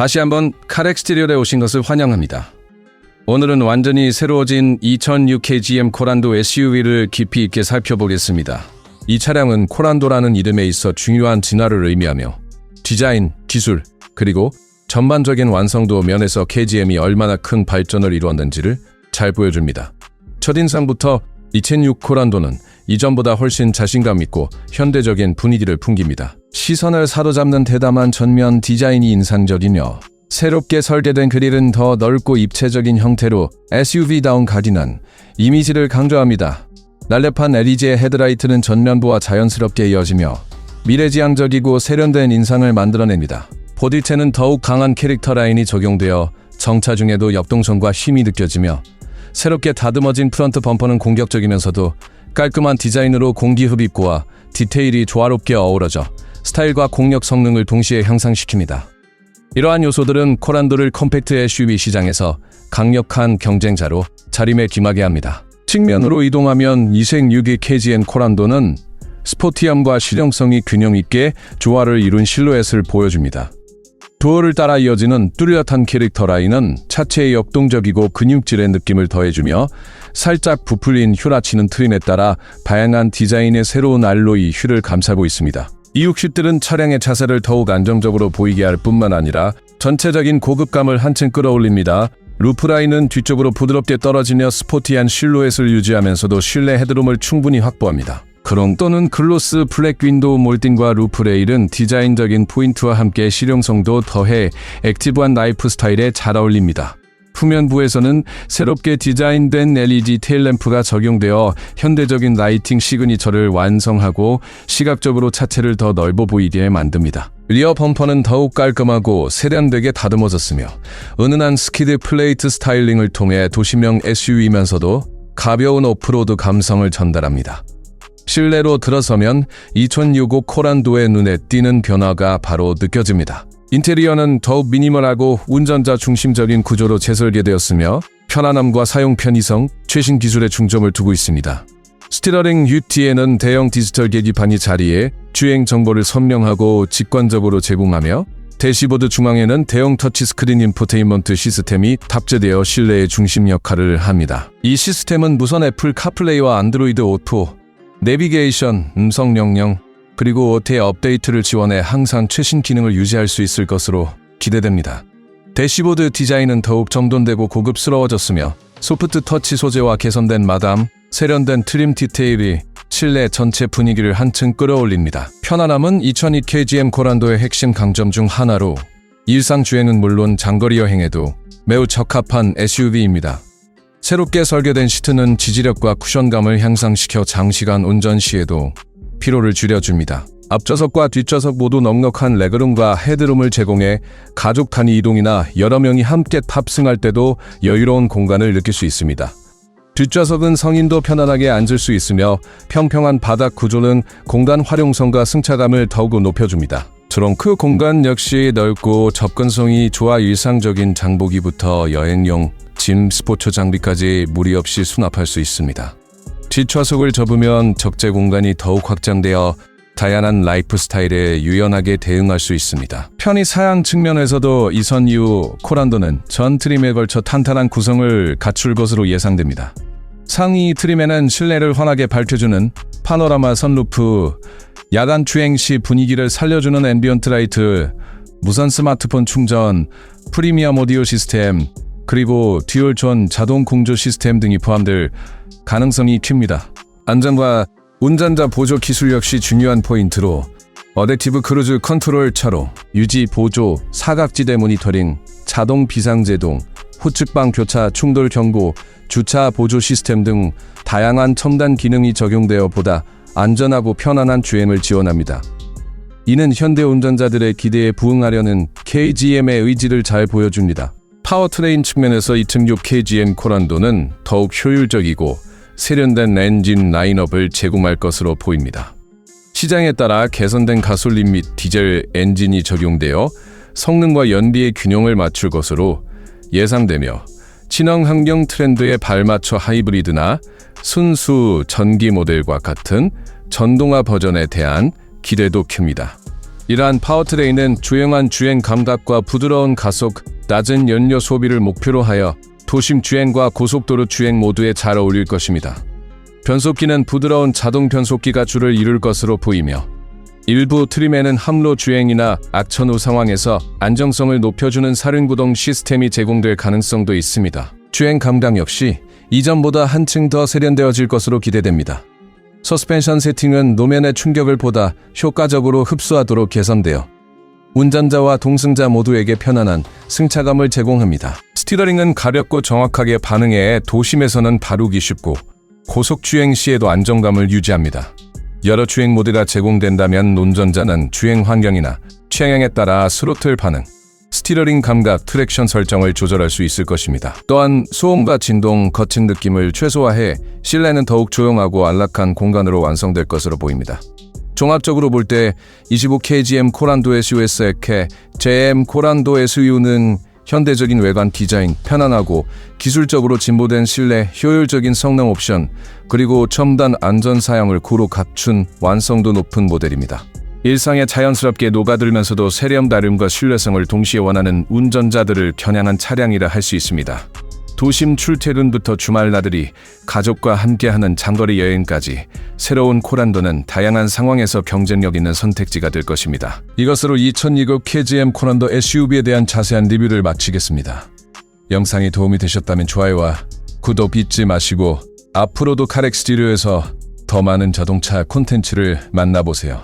다시 한번 카렉스티리얼에 오신 것을 환영합니다. 오늘은 완전히 새로워진 2006KGM 코란도 SUV를 깊이 있게 살펴보겠습니다. 이 차량은 코란도라는 이름에 있어 중요한 진화를 의미하며 디자인, 기술, 그리고 전반적인 완성도 면에서 KGM이 얼마나 큰 발전을 이루었는지를 잘 보여줍니다. 첫인상부터 2006 코란도는 이전보다 훨씬 자신감 있고 현대적인 분위기를 풍깁니다. 시선을 사로잡는 대담한 전면 디자인이 인상적이며 새롭게 설계된 그릴은 더 넓고 입체적인 형태로 SUV다운 가디난 이미지를 강조합니다. 날렵한 LED의 헤드라이트는 전면부와 자연스럽게 이어지며 미래지향적이고 세련된 인상을 만들어냅니다. 보디체는 더욱 강한 캐릭터 라인이 적용되어 정차 중에도 역동성과 힘이 느껴지며 새롭게 다듬어진 프런트 범퍼는 공격적이면서도 깔끔한 디자인으로 공기 흡입구와 디테일이 조화롭게 어우러져 스타일과 공력 성능을 동시에 향상시킵니다. 이러한 요소들은 코란도를 컴팩트 SUV 시장에서 강력한 경쟁자로 자리매김하게 합니다. 측면으로 이동하면 2생6기 KGN 코란도는 스포티함과 실용성이 균형 있게 조화를 이룬 실루엣을 보여줍니다. 도어를 따라 이어지는 뚜렷한 캐릭터 라인은 차체의 역동적이고 근육질의 느낌을 더해주며 살짝 부풀린 휴라치는 트림에 따라 다양한 디자인의 새로운 알로이 휠을 감싸고 있습니다. 이 60들은 차량의 자세를 더욱 안정적으로 보이게 할 뿐만 아니라 전체적인 고급감을 한층 끌어올립니다. 루프라인은 뒤쪽으로 부드럽게 떨어지며 스포티한 실루엣을 유지하면서도 실내 헤드룸을 충분히 확보합니다. 크롬 또는 글로스 블랙 윈도우 몰딩과 루프 레일은 디자인적인 포인트와 함께 실용성도 더해 액티브한 라이프 스타일에 잘 어울립니다. 후면부에서는 새롭게 디자인된 LED 테일램프가 적용되어 현대적인 라이팅 시그니처를 완성하고 시각적으로 차체를 더 넓어 보이게 만듭니다. 리어 범퍼는 더욱 깔끔하고 세련되게 다듬어졌으며 은은한 스키드 플레이트 스타일링을 통해 도시명 SUV면서도 가벼운 오프로드 감성을 전달합니다. 실내로 들어서면 2065 코란도의 눈에 띄는 변화가 바로 느껴집니다. 인테리어는 더욱 미니멀하고 운전자 중심적인 구조로 재설계되었으며 편안함과 사용 편의성, 최신 기술에 중점을 두고 있습니다. 스티러링 UT에는 대형 디지털 계기판이 자리해 주행 정보를 선명하고 직관적으로 제공하며 대시보드 중앙에는 대형 터치스크린 인포테인먼트 시스템이 탑재되어 실내의 중심 역할을 합니다. 이 시스템은 무선 애플 카플레이와 안드로이드 오토, 내비게이션, 음성 명령, 그리고 오태 업데이트를 지원해 항상 최신 기능을 유지할 수 있을 것으로 기대됩니다. 대시보드 디자인은 더욱 정돈되고 고급스러워졌으며 소프트 터치 소재와 개선된 마담, 세련된 트림 디테일이 실내 전체 분위기를 한층 끌어올립니다. 편안함은 2002 KGM 코란도의 핵심 강점 중 하나로 일상 주행은 물론 장거리 여행에도 매우 적합한 SUV입니다. 새롭게 설계된 시트는 지지력과 쿠션감을 향상시켜 장시간 운전 시에도 피로를 줄여줍니다. 앞좌석과 뒷좌석 모두 넉넉한 레그룸과 헤드룸을 제공해 가족 단위 이동이나 여러 명이 함께 탑승할 때도 여유로운 공간을 느낄 수 있습니다. 뒷좌석은 성인도 편안하게 앉을 수 있으며 평평한 바닥 구조는 공간 활용성과 승차감을 더욱 높여줍니다. 트렁크 공간 역시 넓고 접근성이 좋아 일상적인 장보기부터 여행용 짐 스포츠 장비까지 무리 없이 수납할 수 있습니다. 뒷좌석을 접으면 적재 공간이 더욱 확장되어 다양한 라이프 스타일에 유연하게 대응할 수 있습니다. 편의 사양 측면에서도 이선 이후 코란도는 전 트림에 걸쳐 탄탄한 구성을 갖출 것으로 예상됩니다. 상위 트림에는 실내를 환하게 밝혀주는 파노라마 선루프, 야간 주행 시 분위기를 살려주는 앰비언트 라이트, 무선 스마트폰 충전, 프리미엄 오디오 시스템, 그리고 듀얼존 자동 공조 시스템 등이 포함될 가능성이 큽니다. 안전과 운전자 보조 기술 역시 중요한 포인트로 어댑티브 크루즈 컨트롤 차로 유지 보조 사각지대 모니터링 자동 비상제동 후측방 교차 충돌 경고 주차 보조 시스템 등 다양한 첨단 기능이 적용되어 보다 안전하고 편안한 주행을 지원합니다. 이는 현대 운전자들의 기대에 부응하려는 KGM의 의지를 잘 보여줍니다. 파워트레인 측면에서 2.6 KGM 코란도는 더욱 효율적이고 세련된 엔진 라인업을 제공할 것으로 보입니다. 시장에 따라 개선된 가솔린 및 디젤 엔진이 적용되어 성능과 연비의 균형을 맞출 것으로 예상되며 친환 환경 트렌드에 발맞춰 하이브리드나 순수 전기 모델과 같은 전동화 버전에 대한 기대도 큽니다. 이러한 파워트레인은 조용한 주행 감각과 부드러운 가속, 낮은 연료 소비를 목표로 하여 도심 주행과 고속도로 주행 모두에 잘 어울릴 것입니다. 변속기는 부드러운 자동 변속기가 주를 이룰 것으로 보이며 일부 트림에는 함로 주행이나 악천후 상황에서 안정성을 높여주는 사륜구동 시스템이 제공될 가능성도 있습니다. 주행 감각 역시 이전보다 한층 더 세련되어질 것으로 기대됩니다. 서스펜션 세팅은 노면의 충격을 보다 효과적으로 흡수하도록 개선되어 운전자와 동승자 모두에게 편안한 승차감을 제공합니다. 스티어링은 가볍고 정확하게 반응해 도심에서는 다루기 쉽고 고속 주행 시에도 안정감을 유지합니다. 여러 주행 모드가 제공된다면 운전자는 주행 환경이나 취향에 따라 스로틀 반응, 스티어링 감각, 트랙션 설정을 조절할 수 있을 것입니다. 또한 소음과 진동, 거친 느낌을 최소화해 실내는 더욱 조용하고 안락한 공간으로 완성될 것으로 보입니다. 종합적으로 볼 때 25kgm 코란도 SUS의 캐 JM 코란도 SU는 현대적인 외관 디자인, 편안하고 기술적으로 진보된 실내, 효율적인 성능 옵션, 그리고 첨단 안전 사양을 고루 갖춘 완성도 높은 모델입니다. 일상에 자연스럽게 녹아들면서도 세련다름과 신뢰성을 동시에 원하는 운전자들을 겨냥한 차량이라 할 수 있습니다. 도심 출퇴근부터 주말 나들이, 가족과 함께하는 장거리 여행까지 새로운 코란도는 다양한 상황에서 경쟁력 있는 선택지가 될 것입니다. 이것으로 2029 KGM 코란도 SUV에 대한 자세한 리뷰를 마치겠습니다. 영상이 도움이 되셨다면 좋아요와 구독 잊지 마시고 앞으로도 카렉 스튜디오에서 더 많은 자동차 콘텐츠를 만나보세요.